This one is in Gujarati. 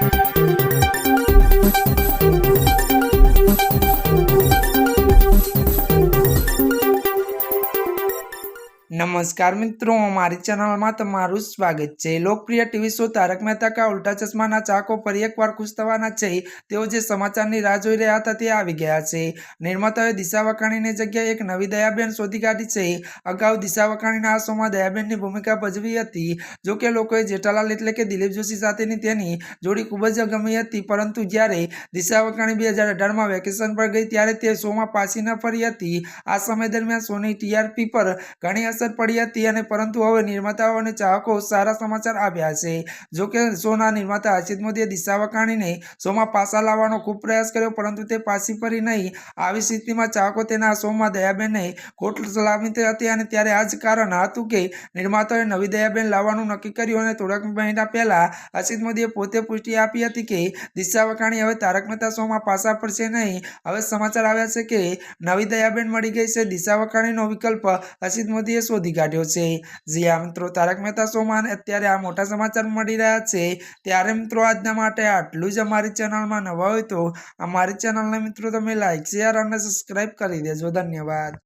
Thank you. નમસ્કાર મિત્રો, અમારી ચેનલમાં તમારું સ્વાગત છે. લોકપ્રિય ટીવી શો તારક મહેતા કા ઉલ્ટા ચશ્માના ચાહકો ફરી એકવાર ખુશ થવાના છે. તેઓ જે સમાચારની રાહ જોઈ રહ્યા હતા તે આવી ગયા છે. નિર્માતાએ દિશા વકાણીની જગ્યાએ એક નવી દયાબેન શોધી કાઢી છે. અગાઉ દિશા વકાણીના આ શોમાં દયાબેનની ભૂમિકા ભજવી હતી. જો કે લોકોએ જેઠાલાલ એટલે કે દિલીપ જોશી સાથેની તેની જોડી ખૂબ જ ગમી હતી. પરંતુ જ્યારે દિશા વકાણી બે હજાર અઢારમાં વેકેશન પર ગઈ, ત્યારે તે શોમાં પાછી ન ફરી હતી. આ સમય દરમિયાન શોની ટીઆરપી પર ઘણી અસર પડી હતી અને પરંતુ હવે નિર્માતાઓ અને ચાહકો સારા સમાચાર આવ્યા છે. જો કે શોના નિર્માતા હર્ષિત મોદીએ દિશા વકાણીને શોમાં પાછા લાવવાનો ખૂબ પ્રયાસ કર્યો, પરંતુ તે પાછી ફરી નહીં. આવી સ્થિતિમાં ચાહકો તેના શોમાં દયાબેનને ખોટ સલામી હતી અને ત્યારે આ જ કારણ હતું કે નિર્માતાએ નવી દયાબેન લાવવાનું નક્કી કર્યું અને થોડાક મહિના પહેલાં હર્ષિત મોદીએ પોતે પુષ્ટિ આપી હતી કે દિશા વકાણી હવે તારક મહેતા શોમાં પાછા પડશે નહીં. હવે સમાચાર આવ્યા છે કે નવી દયાબેન મળી ગઈ છે. દિશા વખાણીનો વિકલ્પ હર્ષિત મોદીએ શોધી કાઢ્યો છે. જી આ મિત્રો તારક મહેતા શોમાં અત્યારે આ મોટા સમાચાર મળી રહ્યા છે. ત્યારે મિત્રો આજના માટે આટલું જ અમારી ચેનલમાં નવા હોય તો અમારી ચેનલને મિત્રો તમે લાઈક શેર અને સબસ્ક્રાઈબ કરી દેજો. ધન્યવાદ.